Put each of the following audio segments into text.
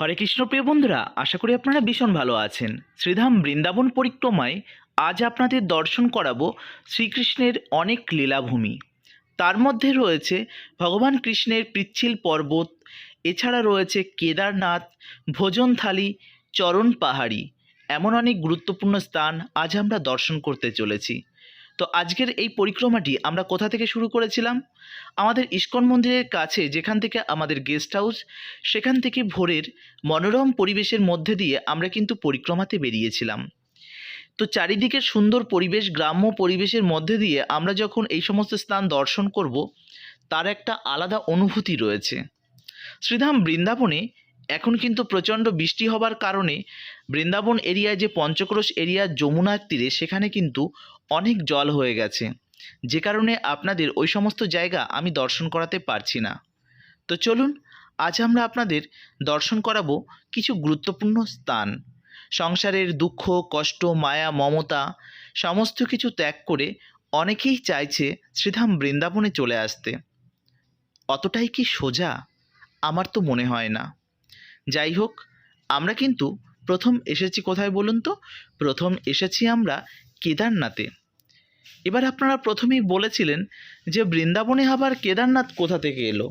হরে কৃষ্ণ প্রিয় বন্ধুরা, আশা করি আপনারা ভীষণ ভালো আছেন। শ্রীধাম বৃন্দাবন পরিক্রমায় আজ আপনাদের দর্শন করাবো শ্রীকৃষ্ণের অনেক লীলাভূমি। তার মধ্যে রয়েছে ভগবান কৃষ্ণের পিচ্ছিল পর্বত, এছাড়া রয়েছে কেদারনাথ, ভোজনথালি, চরণ পাহাড়ি। এমন অনেক গুরুত্বপূর্ণ স্থান আজ আমরা দর্শন করতে চলেছি। তো আজকের এই পরিক্রমাটি আমরা কোথা থেকে শুরু করেছিলাম? আমাদের ইস্কন মন্দিরের কাছে, যেখান থেকে আমাদের গেস্ট হাউস সেখান থেকে ভোরের মনোরম পরিবেশের মধ্যে দিয়ে আমরা কিন্তু পরিক্রমাতে বেরিয়েছিলাম। তো চারিদিকের সুন্দর পরিবেশ, গ্রাম্য পরিবেশের মধ্যে দিয়ে আমরা যখন এই সমস্ত স্থান দর্শন করব, তার একটা আলাদা অনুভূতি রয়েছে। শ্রীধাম বৃন্দাবনে এখন কিন্তু প্রচণ্ড বৃষ্টি হবার কারণে বৃন্দাবন এরিয়ায় যে পঞ্চক্রোশ এরিয়া যমুনার তীরে, সেখানে কিন্তু অনেক জল হয়ে গেছে। যে কারণে আপনাদের ওই সমস্ত জায়গা আমি দর্শন করাতে পারছি না। তো চলুন, আজ আমরা আপনাদের দর্শন করাবো কিছু গুরুত্বপূর্ণ স্থান। সংসারের দুঃখ, কষ্ট, মায়া, মমতা সমস্ত কিছু ত্যাগ করে অনেকেই চাইছে শ্রীধাম বৃন্দাবনে চলে আসতে। অতটাই কি সোজা? আমার তো মনে হয় না। যাই হোক, আমরা কিন্তু প্রথম এসেছি কোথায় বলুন তো? প্রথম এসেছি আমরা কেদারনাথে। এবার আপনারা প্রথমেই বলেছিলেন যে বৃন্দাবনে আবার কেদারনাথ কোথা থেকে এলো?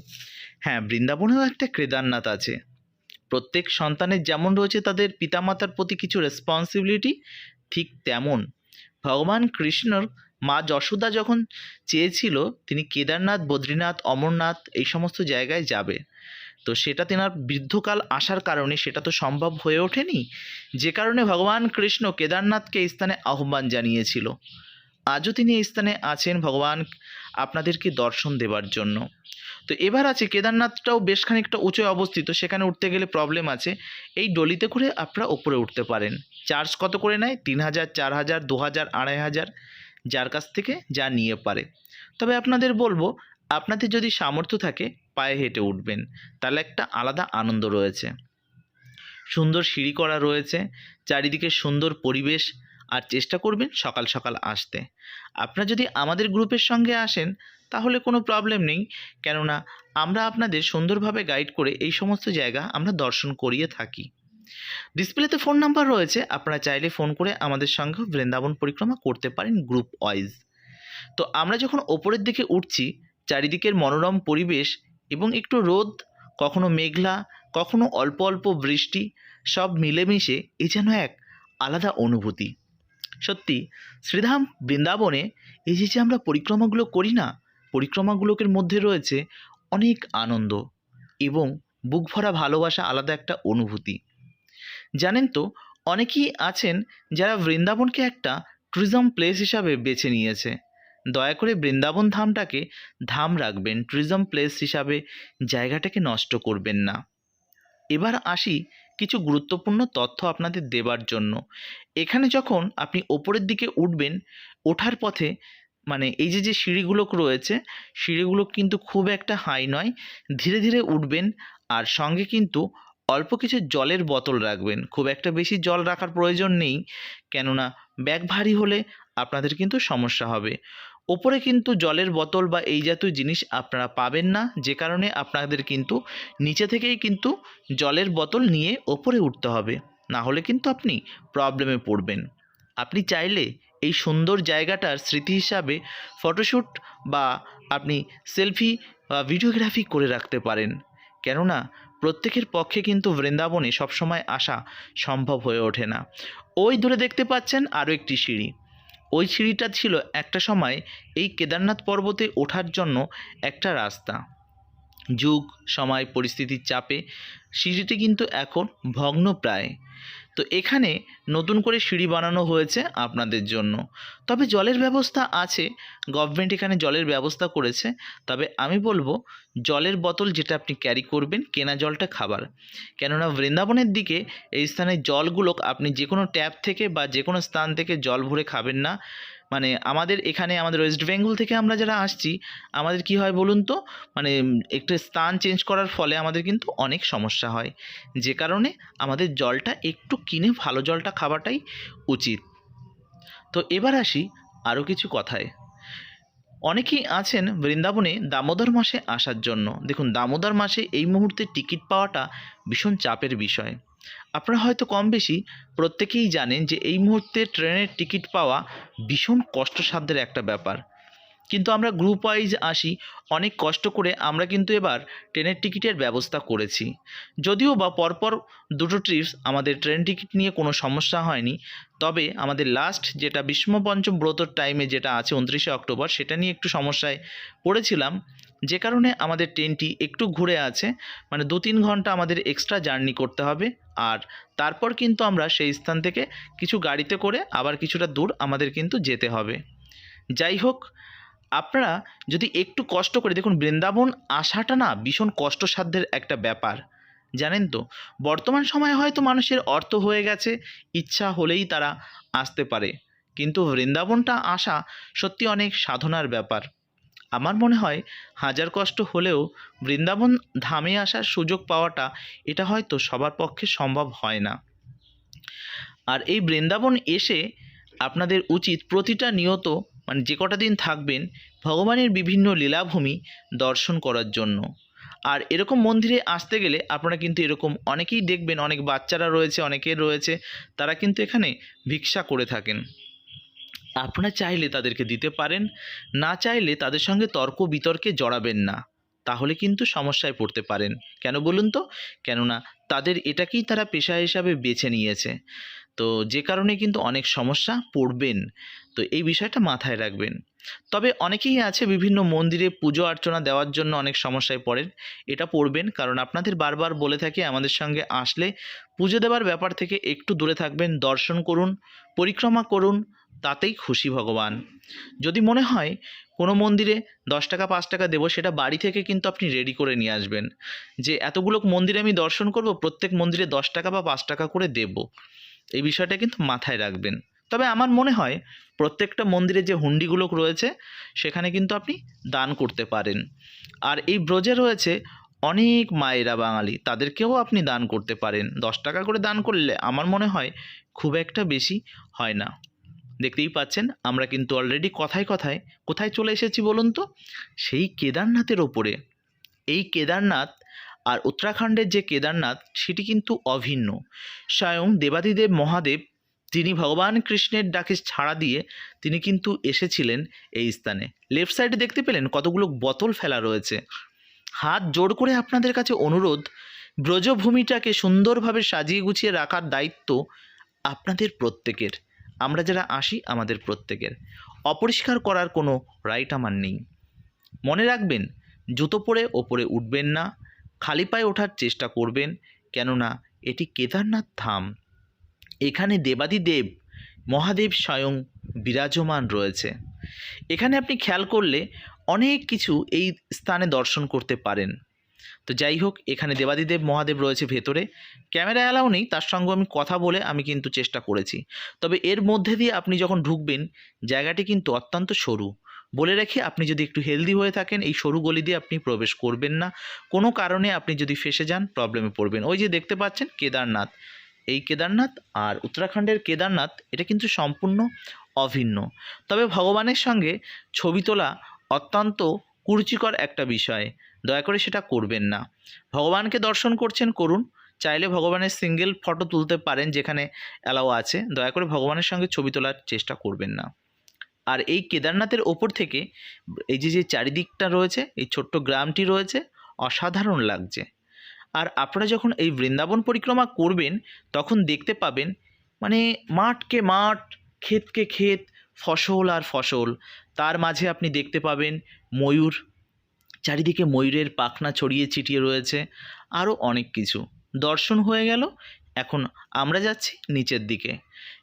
হ্যাঁ বৃন্দাবনেও একটা কেদারনাথ আছে। প্রত্যেক সন্তানের যেমন রয়েছে তাদের পিতামাতার প্রতি কিছু রেসপন্সিবিলিটি ঠিক তেমন। ভগবান কৃষ্ণর মা যশোদা যখন চেয়েছিল, তিনি কেদারনাথ, বদ্রীনাথ, অমরনাথ এই সমস্ত জায়গায় যাবে। তো সেটা তেনার বৃদ্ধকাল আসার কারণে সেটা তো সম্ভব হয়ে ওঠেনি। যে কারণে ভগবান কৃষ্ণ কেদারনাথকে এই স্থানে আহ্বান জানিয়েছিল। আজও তিনি এই স্থানে আছেন ভগবান আপনাদেরকে দর্শন দেবার জন্য। তো এবার আছে কেদারনাথটাও বেশ খানিকটা উঁচু অবস্থিত, সেখানে উঠতে গেলে প্রবলেম আছে। এই ডলিতে করে আপনারা ওপরে উঠতে পারেন। চার্জ কত করে নেয়? তিন হাজার, চার হাজার, দু হাজার, আড়াই হাজার, যার কাছ থেকে যা নিয়ে পারে। তবে আপনাদের বলব, আপনাদের যদি সামর্থ্য থাকে পায়ে হেঁটে উঠবেন। তাহলে একটা আলাদা আনন্দ রয়েছে। সুন্দর সিঁড়ি করা রয়েছে। চারিদিকে সুন্দর পরিবেশ। আর চেষ্টা করবেন সকাল সকাল আসতে। আপনারা যদি আমাদের গ্রুপের সঙ্গে আসেন, তাহলে কোনো প্রবলেম নেই। কেননা, আমরা আপনাদের সুন্দরভাবে গাইড করে এই সমস্ত জায়গা আমরা দর্শন করিয়ে থাকি। ডিসপ্লেতে ফোন নাম্বার রয়েছে। আপনারা চাইলে ফোন করে আমাদের সঙ্গে বৃন্দাবন পরিক্রমা করতে পারেন গ্রুপ ওয়াইজ। তো আমরা যখন ওপরের দিকে উঠছি, চারিদিকের মনোরম পরিবেশ এবং একটু রোদ, কখনো মেঘলা, কখনো অল্প অল্প বৃষ্টি, সব মিলেমিশে এ যেন এক আলাদা অনুভূতি। সত্যি, শ্রীধাম বৃন্দাবনে এই যে যে আমরা পরিক্রমাগুলো করি না পরিক্রমাগুলোর মধ্যে রয়েছে অনেক আনন্দ এবং বুক ভরা ভালোবাসা আলাদা একটা অনুভূতি। জানেন তো, অনেকেই আছেন যারা বৃন্দাবনকে একটা ট্যুরিজম প্লেস হিসাবে বেছে নিয়েছে। দয়া করে বৃন্দাবন ধামটাকে ধাম রাখবেন। ট্যুরিজম প্লেস হিসাবে জায়গাটাকে নষ্ট করবেন না। এবার আসি কিছু গুরুত্বপূর্ণ তথ্য আপনাদের দেবার জন্য। এখানে যখন আপনি ওপরের দিকে উঠবেন, ওঠার পথে মানে এই যে যে সিঁড়িগুলো রয়েছে, সিঁড়িগুলো কিন্তু খুব একটা হাই নয়। ধীরে ধীরে উঠবেন আর সঙ্গে কিন্তু অল্প কিছু জলের বোতল রাখবেন। খুব একটা বেশি জল রাখার প্রয়োজন নেই। কেননা ব্যাগ ভারী হলে আপনাদের কিন্তু সমস্যা হবে। ওপরে কিন্তু জলের বোতল বা এই জাতীয় জিনিস আপনারা পাবেন না, যে কারণে আপনাদের কিন্তু নিচে থেকেই কিন্তু জলের বোতল নিয়ে ওপরে উঠতে হবে। না হলে কিন্তু আপনি প্রবলেমে পড়বেন। আপনি চাইলে এই সুন্দর জায়গাটার স্মৃতি হিসাবে ফটোশ্যুট বা আপনি সেলফি বা ভিডিওগ্রাফি করে রাখতে পারেন। কেননা, প্রত্যেকের পক্ষে কিন্তু বৃন্দাবনে সবসময় আসা সম্ভব হয়ে ওঠে না। ওই দূরে দেখতে পাচ্ছেন আরও একটি সিঁড়ি। ওই সিঁড়িটা ছিল একটা সময় এই কেদারনাথ পর্বতে ওঠার জন্য একটা রাস্তা। যুগ, সময়, পরিস্থিতির চাপে সিঁড়িটি কিন্তু এখন ভগ্ন প্রায় তো এখানে নতুন করে সিঁড়ি বানানো হয়েছে আপনাদের জন্য। তবে জলের ব্যবস্থা আছে গভর্নমেন্ট এখানে জলের ব্যবস্থা করেছে। তবে আমি বলব, জলের বোতল যেটা আপনি ক্যারি করবেন, কেনা জলটা খাবার। কেননা বৃন্দাবনের দিকে এই স্থানের জলগুলো আপনি যে কোনো ট্যাপ থেকে বা যে কোনো স্থান থেকে জল ভরে খাবেন না। মানে আমাদের এখানে, আমাদের ওয়েস্ট বেঙ্গল থেকে আমরা যারা আসছি, আমাদের কি হয় বলুন তো? মানে একটু স্থান চেঞ্জ করার ফলে আমাদের কিন্তু অনেক সমস্যা হয়। যে কারণে আমাদের জলটা একটু কিনে ভালো জলটা খাওয়াটাই উচিত। তো এবার আসি আরও কিছু কথায়। অনেকেই আছেন বৃন্দাবনে দামোদর মাসে আসার জন্য। দেখুন, দামোদর মাসে এই মুহূর্তে টিকিট পাওয়াটা ভীষণ চাপের বিষয়। আপনারা হয়তো কম বেশি প্রত্যেকেই জানেন যে এই মুহূর্তে ট্রেনের টিকিট পাওয়া ভীষণ কষ্টসাধ্যের একটা ব্যাপার। কিন্তু আমরা গ্রুপ ওয়াইজ আসি, অনেক কষ্ট করে আমরা কিন্তু এবার ট্রেনের টিকিটের ব্যবস্থা করেছি। যদিও বা পরপর দুটো ট্রিপস আমাদের ট্রেন টিকিট নিয়ে কোনো সমস্যা হয়নি, তবে আমাদের লাস্ট যেটা বিষ্মপঞ্চম ব্রতর টাইমে যেটা আছে, উনত্রিশে অক্টোবর, সেটা নিয়ে একটু সমস্যায় পড়েছিলাম। যে কারণে আমাদের ট্রেনটি একটু ঘুরে আছে মানে দু তিন ঘণ্টা আমাদের এক্সট্রা জার্নি করতে হবে। আর তারপর কিন্তু আমরা সেই স্থান থেকে কিছু গাড়িতে করে আবার কিছুটা দূর আমাদের কিন্তু যেতে হবে। যাই হোক, আপনারা যদি একটু কষ্ট করে, দেখুন বৃন্দাবন আসাটা না ভীষণ কষ্টসাধ্যের একটা ব্যাপার। জানেন তো, বর্তমান সময়ে হয়তো মানুষের অর্থ হয়ে গেছে, ইচ্ছা হলেই তারা আসতে পারে। কিন্তু বৃন্দাবনটা আসা সত্যি অনেক সাধনার ব্যাপার। আমার মনে হয় হাজার কষ্ট হলেও বৃন্দাবন ধামে আসার সুযোগ পাওয়াটা এটা হয়তো সবার পক্ষে সম্ভব হয় না। আর এই বৃন্দাবন এসে আপনাদের উচিত প্রতিটা নিয়ত মানে যে কটা দিন থাকবেন, ভগবানের বিভিন্ন লীলাভূমি দর্শন করার জন্য। আর এরকম মন্দিরে আসতে গেলে আপনারা কিন্তু এরকম অনেকেই দেখবেন, অনেক বাচ্চারা রয়েছে অনেকের রয়েছে, তারা কিন্তু এখানে ভিক্ষা করে থাকেন। আপনারা চাইলে তাদেরকে দিতে পারেন, না চাইলে তাদের সঙ্গে তর্ক বিতর্কে জড়াবেন না। তাহলে কিন্তু সমস্যায় পড়তে পারেন। কেন বলুন তো? কেননা তাদের এটাকেই তারা পেশা হিসাবে বেছে নিয়েছে। তো যে কারণে কিন্তু অনেক সমস্যা পড়বেন। তো এই বিষয়টা মাথায় রাখবেন। তবে অনেকেই আছে বিভিন্ন মন্দিরে পুজো অর্চনা দেওয়ার জন্য অনেক সমস্যায় পড়েন। এটা পড়বেন কারণ আপনাদের বারবার বলে থাকি আমাদের সঙ্গে আসলে পুজো দেওয়ার ব্যাপার থেকে একটু দূরে থাকবেন, দর্শন করুন, পরিক্রমা করুন তাতেই খুশি ভগবান। যদি মনে হয় কোনো মন্দিরে দশ টাকা, পাঁচ টাকা দেবো, সেটা বাড়ি থেকে কিন্তু আপনি রেডি করে নিয়ে আসবেন। যে এতগুলো মন্দিরে আমি দর্শন করব, প্রত্যেক মন্দিরে দশ টাকা বা পাঁচ টাকা করে দেব। এই বিষয়টা কিন্তু মাথায় রাখবেন। তবে আমার মনে হয় প্রত্যেকটা মন্দিরে যে হুন্ডিগুলো রয়েছে, সেখানে কিন্তু আপনি দান করতে পারেন। আর এই ব্রজে রয়েছে অনেক মায়েরা বাঙালি, তাদেরকেও আপনি দান করতে পারেন। দশ টাকা করে দান করলে আমার মনে হয় খুব একটা বেশি হয় না। দেখতেই পাচ্ছেন, আমরা কিন্তু অলরেডি কথায় কথায়, কোথায় চলে এসেছি বলুন তো? সেই কেদারনাথের ওপরে। এই কেদারনাথ আর উত্তরাখণ্ডের যে কেদারনাথ, সেটি কিন্তু অভিন্ন। স্বয়ং দেবাদিদেব মহাদেব, তিনি ভগবান কৃষ্ণের ডাকে ছাড়া দিয়ে তিনি কিন্তু এসেছিলেন এই স্থানে। লেফট সাইডে দেখতে পেলেন কতগুলো বোতল ফেলা রয়েছে। হাত জোর করে আপনাদের কাছে অনুরোধ, ব্রজভূমিটাকে সুন্দরভাবে সাজিয়ে গুছিয়ে রাখার দায়িত্ব আপনাদের প্রত্যেকের। আমরা যারা আসি আমাদের প্রত্যেকের। অপরিষ্কার করার কোনো রাইট আমার নেই। মনে রাখবেন, জুতো পরে ওপরে উঠবেন না, খালি পায়ে ওঠার চেষ্টা করবেন, কেননা এটি কেদারনাথ ধাম। এখানে দেবাদিদেব, মহাদেব স্বয়ং বিরাজমান রয়েছে। এখানে আপনি খেয়াল করলে অনেক কিছু এই স্থানে দর্শন করতে পারেন। তো যাই হোক, এখানে দেবাদিদেব মহাদেব রয়েছে ভেতরে। ক্যামেরা অ্যালাউ নেই, তার সঙ্গে আমি কথা বলে আমি কিন্তু চেষ্টা করেছি। তবে এর মধ্যে দিয়ে আপনি যখন ঢুকবেন, জায়গাটি কিন্তু অত্যন্ত সরু। বলে রেখে, আপনি যদি একটু হেলদি হয়ে থাকেন, এই সরু গলি দিয়ে আপনি প্রবেশ করবেন না। কোনো কারণে আপনি যদি ফেসে যান প্রবলেমে পড়বেন। ওই যে দেখতে পাচ্ছেন, কেদারনাথ। এই কেদারনাথ আর উত্তরাখণ্ডের কেদারনাথ, এটা কিন্তু সম্পূর্ণ অভিন্ন। তবে ভগবানের সঙ্গে ছবি তোলা অত্যন্ত কুরুচিকর একটা বিষয়। দয়া করে সেটা করবেন না। ভগবানকে দর্শন করছেন, করুন। চাইলে ভগবানের সিঙ্গেল ফটো তুলতে পারেন যেখানে অ্যালাও আছে। দয়া করে ভগবানের সঙ্গে ছবি তোলার চেষ্টা করবেন না। আর এই কেদারনাথের ওপর থেকে এই যে যে চারিদিকটা রয়েছে, এই ছোট্ট গ্রামটি রয়েছে, অসাধারণ লাগছে। আর আপনারা যখন এই বৃন্দাবন পরিক্রমা করবেন, তখন দেখতে পাবেন মানে মাঠকে মাঠ, ক্ষেতকে ক্ষেত, ফসল আর ফসল। তার মাঝে আপনি দেখতে পাবেন ময়ূর চারিদিকে ময়ূরের পাখনা ছড়িয়ে ছিটিয়ে রয়েছে, আরও অনেক কিছু। দর্শন হয়ে গেল, এখন আমরা যাচ্ছি নিচের দিকে।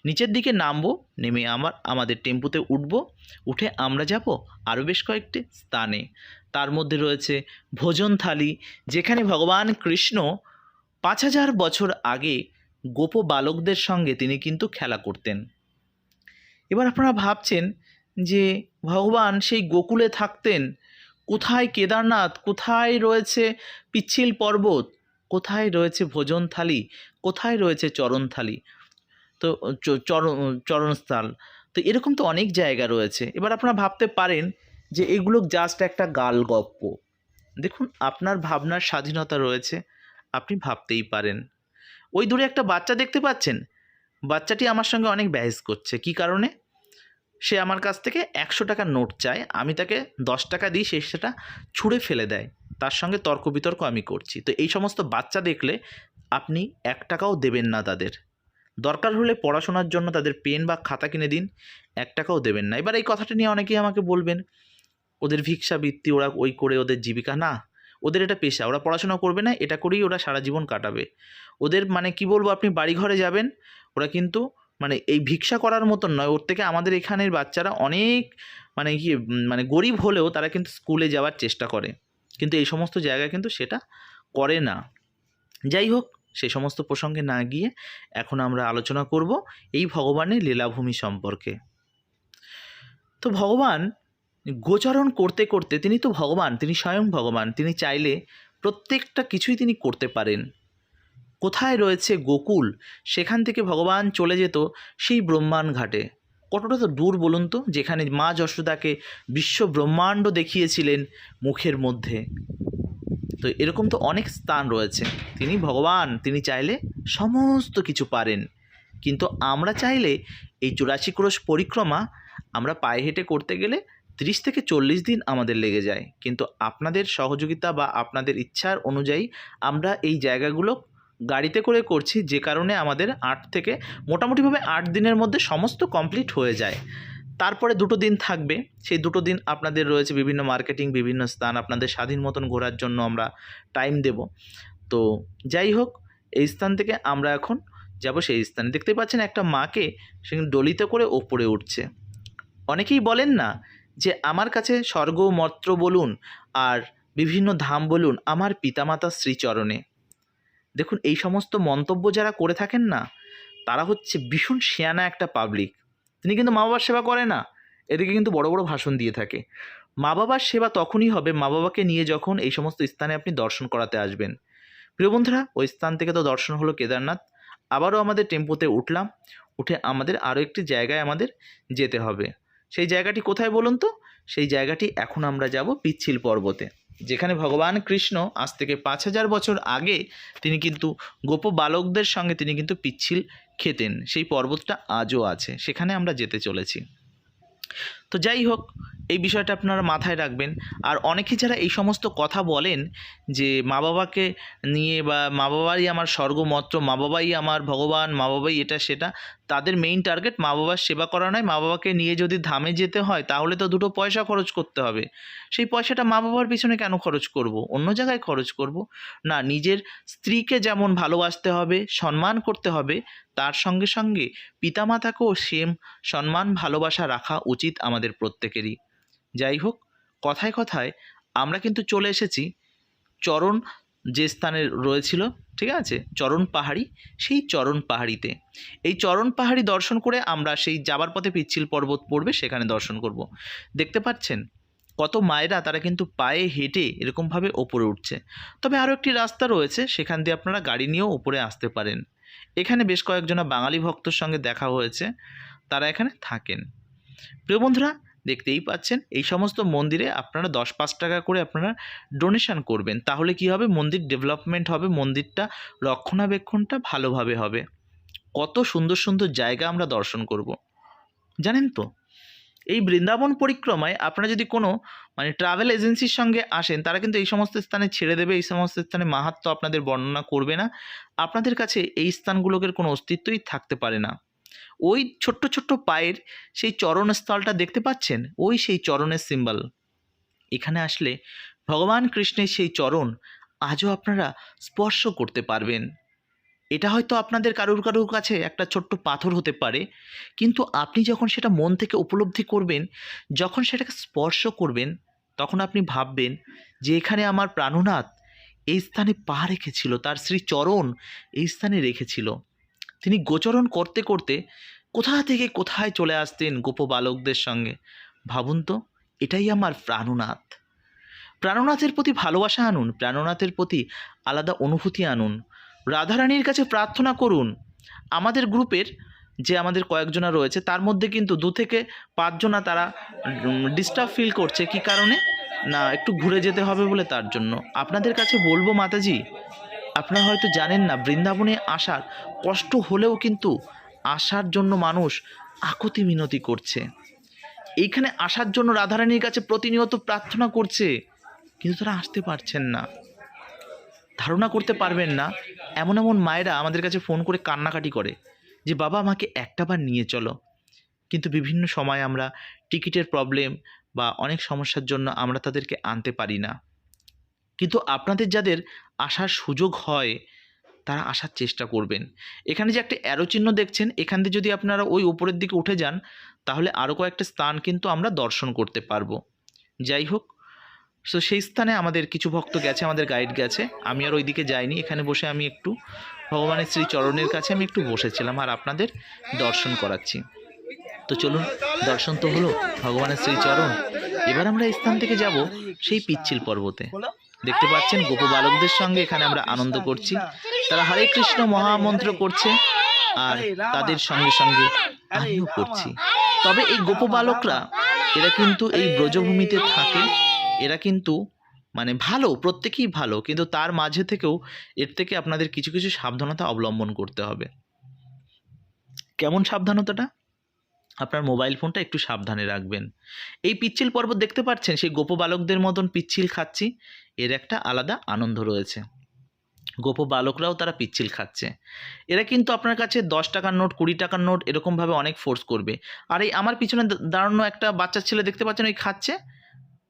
নিচের দিকে নামবো, নেমে আমার, আমাদের টেম্পুতে উঠব, উঠে আমরা যাব আরও বেশ কয়েকটি স্থানে। তার মধ্যে রয়েছে ভোজন থালি, যেখানে ভগবান কৃষ্ণ পাঁচ হাজার বছর আগে গোপ বালকদের সঙ্গে তিনি কিন্তু খেলা করতেন। এবার আপনারা ভাবছেন যে ভগবান সেই গোকুলে থাকতেন কোথায় কেদারনাথ? কোথায় রয়েছে পিচ্ছিল পর্বত? কোথায় রয়েছে ভোজন থালি কোথায় রয়েছে চরণ থালি তো চ- চরণ চরণস্থল। তো এরকম তো অনেক জায়গা রয়েছে। এবার আপনারা ভাবতে পারেন যে এগুলো জাস্ট একটা গাল গপ্প দেখুন, আপনার ভাবনার স্বাধীনতা রয়েছে, আপনি ভাবতেই পারেন। ওই দূরে একটা বাচ্চা দেখতে পাচ্ছেন? বাচ্চাটি আমার সঙ্গে অনেক ব্যাহেস করছে। কি কারণে? সে আমার কাছ থেকে একশো টাকার নোট চায়, আমি তাকে দশ টাকা দিই, সে সেটা ছুঁড়ে ফেলে দেয়। তার সঙ্গে তর্ক বিতর্ক আমি করছি। তো এই সমস্ত বাচ্চা দেখলে আপনি এক টাকাও দেবেন না তাদের। দরকার হলে পড়াশোনার জন্য তাদের পেন বা খাতা কিনে দিন, এক টাকাও দেবেন না। এবার এই কথাটা নিয়ে অনেকেই আমাকে বলবেন, ওদের ভিক্ষাবৃত্তি ওরা ওই করে ওদের জীবিকা। না, ওদের এটা পেশা। ওরা পড়াশোনা করবে না, এটা করেই ওরা সারা জীবন কাটাবে। ওদের মানে কি বলব? আপনি বাড়ি ঘরে যাবেন, ওরা কিন্তু মানে এই ভিক্ষা করার মতন নয়। ওর থেকে আমাদের এখানের বাচ্চারা অনেক মানে কি মানে গরিব হলেও তারা কিন্তু স্কুলে যাওয়ার চেষ্টা করে। কিন্তু এই সমস্ত জায়গায় কিন্তু সেটা করে না। যাই হোক, সে সমস্ত প্রসঙ্গে না গিয়ে এখন আমরা আলোচনা করব এই ভগবানের লীলাভূমি সম্পর্কে। তো ভগবান গোচরণ করতে করতে তিনি তো ভগবান, তিনি স্বয়ং ভগবান, তিনি চাইলে প্রত্যেকটা কিছুই তিনি করতে পারেন। কোথায় রয়েছে গোকুল? সেখান থেকে ভগবান চলে যেত সেই ব্রহ্মাণ্ড ঘাটে। কতটা তো দূর বলুন তো, যেখানে মা যশোদাকে বিশ্ব ব্রহ্মাণ্ড দেখিয়েছিলেন মুখের মধ্যে। তো এরকম তো অনেক স্থান রয়েছে। তিনি ভগবান, তিনি চাইলে সমস্ত কিছু পারেন। কিন্তু আমরা চাইলে এই চুরাশি ক্রোশ পরিক্রমা আমরা পায়ে হেঁটে করতে গেলে তিরিশ থেকে চল্লিশ দিন আমাদের লেগে যায়। কিন্তু আপনাদের সহযোগিতা বা আপনাদের ইচ্ছার অনুযায়ী আমরা এই জায়গাগুলো গাড়িতে করে করছি, যে কারণে আমাদের আট থেকে মোটামুটিভাবে আট দিনের মধ্যে সমস্ত কমপ্লিট হয়ে যায়। তারপরে দুটো দিন থাকবে। সেই দুটো দিন আপনাদের রয়েছে বিভিন্ন মার্কেটিং বিভিন্ন স্থান, আপনাদের স্বাধীন মতন ঘোরার জন্য আমরা টাইম দেব। তো যাই হোক, এই স্থান থেকে আমরা এখন যাব। সেই স্থানে দেখতে পাচ্ছেন একটা মাকে সেখানে ডলিতে করে ওপরে উঠছে। অনেকেই বলেন না যে, আমার কাছে স্বর্গ মত্র বলুন আর বিভিন্ন ধাম বলুন, আমার পিতামাতা শ্রীচরণে। দেখুন, এই সমস্ত মন্তব্য যারা করে থাকেন না, তারা হচ্ছে ভীষণ শেয়ানা একটা পাবলিক তিনি কিন্তু মা বাবার সেবা করে না, এদিকে কিন্তু বড় বড় ভাষণ দিয়ে থাকে। মা বাবার সেবা তখনই হবে, মা বাবাকে নিয়ে যখন এই সমস্ত স্থানে আপনি দর্শন করাতে আসবেন। প্রিয় বন্ধুরা ওই স্থান থেকে তো দর্শন হলো কেদারনাথ। আবারও আমাদের টেম্পোতে উঠলাম, উঠে আমাদের আরও একটি জায়গায় আমাদের যেতে হবে। সেই জায়গাটি কোথায় বলুন তো? সেই জায়গাটি এখন আমরা যাব পিচ্ছিল পর্বতে। যেখানে ভগবান কৃষ্ণ আজ থেকে পাঁচ হাজার বছর আগে তিনি কিন্তু গোপ বালকদের সঙ্গে তিনি কিন্তু পিচ্ছিল খেতেন। সেই পর্বতটা আজও আছে। সেখানে আমরা যেতে চলেছি। তো যাই হোক, এই বিষয়টা আপনারা মাথায় রাখবেন। আর অনেকে যারা এই সমস্ত কথা বলেন যে, মা বাবাকে নিয়ে বা মা বাবাই আমার স্বর্গমত্র, মা বাবাই আমার ভগবান, মা বাবাই এটা সেটা, তাদের মেইন টার্গেট মা বাবার সেবা করা নয়। মা বাবাকে নিয়ে যদি ধামে যেতে হয়, তাহলে তো দুটো পয়সা খরচ করতে হবে। সেই পয়সাটা মা বাবার পিছনে কেন খরচ করব? অন্য জায়গায় খরচ করব? না, নিজের স্ত্রীকে যেমন ভালোবাসতে হবে, সম্মান করতে হবে, তার সঙ্গে সঙ্গে পিতামাতাকেও সেম সম্মান, ভালোবাসা রাখা উচিত আমাদের প্রত্যেকেরই। যাই হোক, কথায় কথায় আমরা কিন্তু চলে এসেছি চরণ যে স্থানে রয়েছিল, ঠিক আছে? চরণ পাহাড়ি, সেই চরণ পাহাড়িতে। এই চরণ পাহাড়ি দর্শন করে আমরা সেই যাবার পথে পিচ্ছিল পর্বত পড়বে, সেখানে দর্শন করব। দেখতে পাচ্ছেন, কত মায়েরা তারা কিন্তু পায়ে হেঁটে এরকমভাবে ওপরে উঠছে। তবে আরও একটি রাস্তা রয়েছে, সেখান দিয়ে আপনারা গাড়ি নিয়েও উপরে আসতে পারেন। এখানে বেশ কয়েকজনা বাঙালি ভক্তর সঙ্গে দেখা হয়েছে, তারা এখানে থাকেন। প্রিয় বন্ধুরা, দেখতেই পাচ্ছেন, এই সমস্ত মন্দিরে আপনারা দশ পাঁচ টাকা করে আপনারা ডোনেশন করবেন। তাহলে কি হবে? মন্দির ডেভেলপমেন্ট হবে, মন্দিরটা রক্ষণাবেক্ষণটা ভালোভাবে হবে। কত সুন্দর সুন্দর জায়গা আমরা দর্শন করব। জানেন তো? এই বৃন্দাবন পরিক্রমায় আপনারা যদি কোনো মানে ট্রাভেল এজেন্সির সঙ্গে আসেন, তারা কিন্তু এই সমস্ত স্থানে ছেড়ে দেবে, এই সমস্ত স্থানে মাহাত্ম আপনাদের বর্ণনা করবে না। আপনাদের কাছে এই স্থানগুলোকে কোনো অস্তিত্বই থাকতে পারে না। ওই ছোট্ট ছোট্ট পায়ের সেই চরণস্থলটা দেখতে পাচ্ছেন? ওই সেই চরণের সিম্বল এখানে আসলে ভগবান কৃষ্ণের সেই চরণ আজও আপনারা স্পর্শ করতে পারবেন। এটা হয়তো আপনাদের কারুর কারুর কাছে একটা ছোট্ট পাথর হতে পারে, কিন্তু আপনি যখন সেটা মন থেকে উপলব্ধি করবেন, যখন সেটাকে স্পর্শ করবেন, তখন আপনি ভাববেন যে এখানে আমার প্রাণনাথ এই স্থানে পা রেখেছিল, তার শ্রী চরণ এই স্থানে রেখেছিল। তিনি গোচরণ করতে করতে কোথা থেকে কোথায় চলে আসতেন গোপ বালকদের সঙ্গে? ভাবুন তো, এটাই আমার প্রাণনাথ। প্রাণনাথের প্রতি ভালোবাসা আনুন, প্রাণনাথের প্রতি আলাদা অনুভূতি আনুন। রাধারানীর কাছে প্রার্থনা করুন। আমাদের গ্রুপের যে আমাদের কয়েকজনা রয়েছে, তার মধ্যে কিন্তু দু থেকে পাঁচজনা তারা ডিস্টার্ব ফিল করছে। কি কারণে? না, একটু ঘুরে যেতে হবে বলে তার জন্য। আপনাদের কাছে বলব, মাতাজি আপনারা হয়তো জানেন না, বৃন্দাবনে আসার কষ্ট হলেও কিন্তু আসার জন্য মানুষ আকুতি মিনতি করছে। এইখানে আসার জন্য রাধারানীর কাছে প্রতিনিয়ত প্রার্থনা করছে, কিন্তু তারা আসতে পারছেন না। ধারণা করতে পারবেন না, এমন এমন মায়েরা আমাদের কাছে ফোন করে কান্নাকাটি করে যে, বাবা, আমাকে একটা বার নিয়ে চলো। কিন্তু বিভিন্ন সময় আমরা টিকিটের প্রবলেম বা অনেক সমস্যার জন্য আমরা তাদেরকে আনতে পারি না। কিন্তু আপনাদের যাদের আসার সুযোগ হয়, তারা আসার চেষ্টা করবেন। এখানে যে একটা অ্যারো চিহ্ন দেখছেন, এখান দিয়ে যদি আপনারা ওই উপরের দিকে উঠে যান, তাহলে আরও কয়েকটা স্থান কিন্তু আমরা দর্শন করতে পারব। যাই হোক সো সেই স্থানে আমাদের কিছু ভক্ত গেছে, আমাদের গাইড গেছে। আমি আর ওইদিকে যাইনি, এখানে বসে আমি একটু ভগবানের শ্রী চরণের কাছে আমি একটু বসেছিলাম আর আপনাদের দর্শন করাচ্ছি। তো চলুন, দর্শন তো হলো ভগবানের শ্রী চরণ এবার আমরা স্থান থেকে যাব সেই পিচ্ছিল পর্বতে। দেখতে পাচ্ছেন গোপ বালকদের সঙ্গে এখানে আমরা আনন্দ করছি। তারা হরে কৃষ্ণ মহামন্ত্র করছে আর তাদের সঙ্গে সঙ্গে আমিও করছি। তবে এই গোপ বালকরা, এরা কিন্তু এই ব্রজভূমিতে থাকে। এরা কিন্তু মানে ভালো, প্রত্যেকেই ভালো, কিন্তু তার মাঝে থেকেও এর থেকে আপনাদের কিছু কিছু সাবধানতা অবলম্বন করতে হবে। কেমন সাবধানতাটা? আপনার মোবাইল ফোনটা একটু সাবধানে রাখবেন। এই পিচ্ছিল পর্বত দেখতে পাচ্ছেন? সেই গোপ বালকদের মতন পিচ্ছিল খাচ্ছি। এর একটা আলাদা আনন্দ রয়েছে। গোপ বালকরাও তারা পিচ্ছিল খাচ্ছে। এরা কিন্তু আপনার কাছে দশ টাকার নোট, কুড়ি টাকার নোট এরকমভাবে অনেক ফোর্স করবে। আর এই আমার পিছনে দাঁড়ানো একটা বাচ্চা ছেলে দেখতে পাচ্ছেন? ওই খাচ্ছে।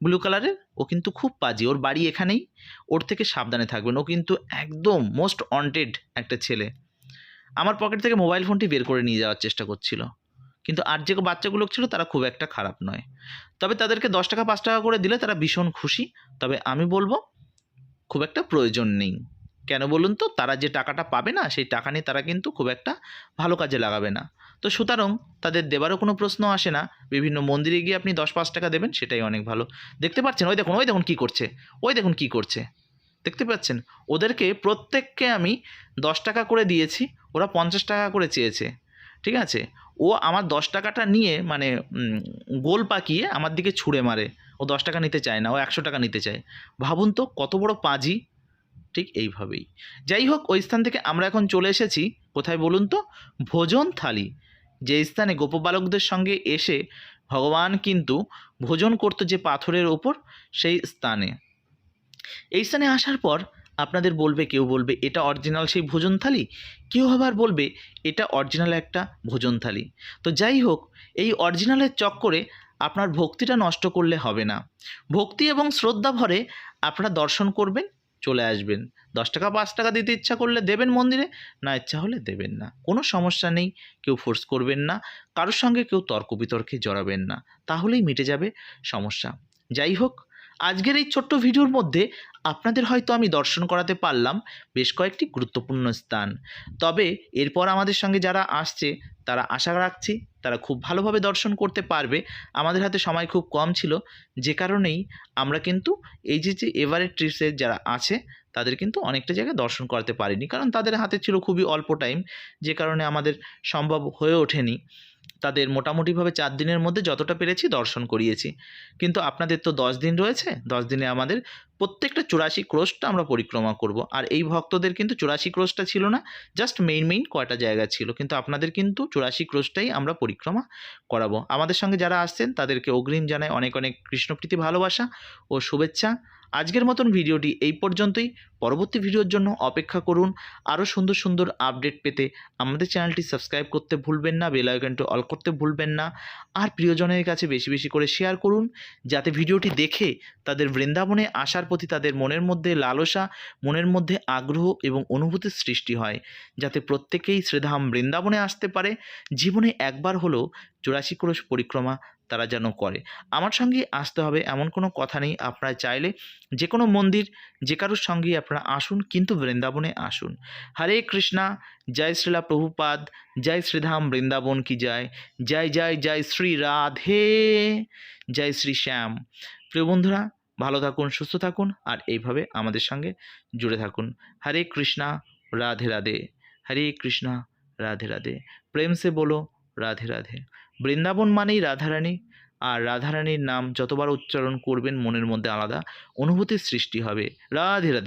ব্লু কালারের ও কিন্তু খুব পাজি। ওর বাড়ি এখানেই। ওর থেকে সাবধানে থাকবেন। ও কিন্তু একদম মোস্ট ওয়ান্টেড একটা ছেলে। আমার পকেট থেকে মোবাইল ফোনটি বের করে নিয়ে যাওয়ার চেষ্টা করছিল। কিন্তু আর যে বাচ্চাগুলো ছিল তারা খুব একটা খারাপ নয়। তবে তাদেরকে দশ টাকা, পাঁচ টাকা করে দিলে তারা ভীষণ খুশি। তবে আমি বলব, খুব একটা প্রয়োজন নেই। কেন বলুন তো? তারা যে টাকাটা পাবে না, সেই টাকা নিয়ে তারা কিন্তু খুব একটা ভালো কাজে লাগাবে না। তো সুতরাং তাদের দেবারও কোনো প্রশ্ন আসে না। বিভিন্ন মন্দিরে গিয়ে আপনি দশ, পাঁচ টাকা দেবেন, সেটাই অনেক ভালো। দেখতে পাচ্ছেন? ওই দেখুন ওই দেখুন কী করছে। ওই দেখুন কী করছে। দেখতে পাচ্ছেন? ওদেরকে প্রত্যেককে আমি দশ টাকা করে দিয়েছি, ওরা পঞ্চাশ টাকা করে চেয়েছে। ঠিক আছে? ও আমার দশ টাকাটা নিয়ে মানে গোল পাকিয়ে আমার দিকে ছুঁড়ে মারে। ও দশ টাকা নিতে চায় না, ও একশো টাকা নিতে চায়। ভাবুন তো, কত বড় পাজি। ঠিক এইভাবেই। যাই হোক, ওই স্থান থেকে আমরা এখন চলে এসেছি। কোথায় বলুন তো? ভোজন থালি। যে স্থানে গোপবালকদের সঙ্গে এসে ভগবান কিন্তু ভোজন করতো যে পাথরের ওপর, সেই স্থানে। এই স্থানে আসার পর আপনাদের বলবে, কেউ বলবে, এটা অরিজিনাল সেই ভোজন থালি? কেউ আবার বলবে, এটা অরিজিনাল একটা ভোজন থালি। তো যাই হোক, এই অরিজিনালের চক্করে আপনার ভক্তিটা নষ্ট করলে হবে না। ভক্তি এবং শ্রদ্ধা ভরে আপনারা দর্শন করবেন, চলে আসবেন। দশ টাকা, পাঁচ টাকা দিতে ইচ্ছা করলে দেবেন মন্দিরে, না ইচ্ছা হলে দেবেন না। কোনো সমস্যা নেই, কেউ ফোর্স করবেন না, কারোর সঙ্গে কেউ তর্ক বিতর্কে জড়াবেন না, তাহলেই মিটে যাবে সমস্যা। যাই হোক আজকের এই ছোট্ট ভিডিওর মধ্যে আপনাদের হয়তো আমি দর্শন করাতে পারলাম বেশ কয়েকটি গুরুত্বপূর্ণ স্থান। তবে এরপর আমাদের সঙ্গে যারা আসছে, তারা আশা রাখছি তারা খুব ভালোভাবে দর্শন করতে পারবে। আমাদের হাতে সময় খুব কম ছিল। যে কারণেই আমরা কিন্তু এই যে যে এভারেট ট্রিপসের যারা আছে, তাদের কিন্তু অনেকটা জায়গায় দর্শন করাতে পারিনি। কারণ তাদের হাতে ছিল খুবই অল্প টাইম যে কারণে আমাদের সম্ভব হয়ে ওঠেনি। তাদের মোটামুটিভাবে চার দিনের মধ্যে যতটা পেরেছি দর্শন করিয়েছি। কিন্তু আপনাদের তো দশ দিন রয়েছে, দশ দিনে আমাদের প্রত্যেকটা চুরাশি ক্রোশটা আমরা পরিক্রমা করব। আর এই ভক্তদের কিন্তু চুরাশি ক্রোশটা ছিল না জাস্ট মেইন মেইন কয়টা জায়গা ছিল। কিন্তু আপনাদের কিন্তু চুরাশি ক্রোশটাই আমরা পরিক্রমা করাবো। আমাদের সঙ্গে যারা আসছেন তাদেরকে অগ্রিম জানায় অনেক অনেক কৃষ্ণপ্রীতি ভালোবাসা ও শুভেচ্ছা। আজকের মতন ভিডিওটি এই পর্যন্তই। পরবর্তী ভিডিওর জন্য অপেক্ষা করুন। আরও সুন্দর সুন্দর আপডেট পেতে আমাদের চ্যানেলটি সাবস্ক্রাইব করতে ভুলবেন না, বেল আইকনটি অল করতে ভুলবেন না। আর প্রিয়জনের কাছে বেশি বেশি করে শেয়ার করুন, যাতে ভিডিওটি দেখে তাদের বৃন্দাবনে আসার প্রতি তাদের মনের মধ্যে লালসা, মনের মধ্যে আগ্রহ এবং অনুভূতির সৃষ্টি হয়। যাতে প্রত্যেকেই শ্রীধাম বৃন্দাবনে আসতে পারে। জীবনে একবার হলেও চুরাশি ক্রোশ পরিক্রমা তারা যেন করে। আমার সঙ্গে আসতে হবে, এমন কোনো কথা নেই। আপনারা চাইলে যে কোনো মন্দির, যে কারোর সঙ্গেই আপনারা আসুন, কিন্তু বৃন্দাবনে আসুন। হরে কৃষ্ণা, জয় শ্রীলা প্রভুপাদ, জয় শ্রীধাম বৃন্দাবন কি জয়? জয় জয় জয় শ্রী রাধে, জয় শ্রী শ্যাম। প্রিয় বন্ধুরা, ভালো থাকুন, সুস্থ থাকুন, আর এইভাবে আমাদের সঙ্গে জুড়ে থাকুন। হরে কৃষ্ণা, রাধে রাধে। হরে কৃষ্ণা, রাধে রাধে। প্রেম সে বলো, রাধে রাধে। বৃন্দাবন মানেই রাধারানী, আর রাধারানীর নাম যতবার উচ্চারণ করবেন মনের মধ্যে আলাদা অনুভূতির সৃষ্টি হবে। রাধে রাধে।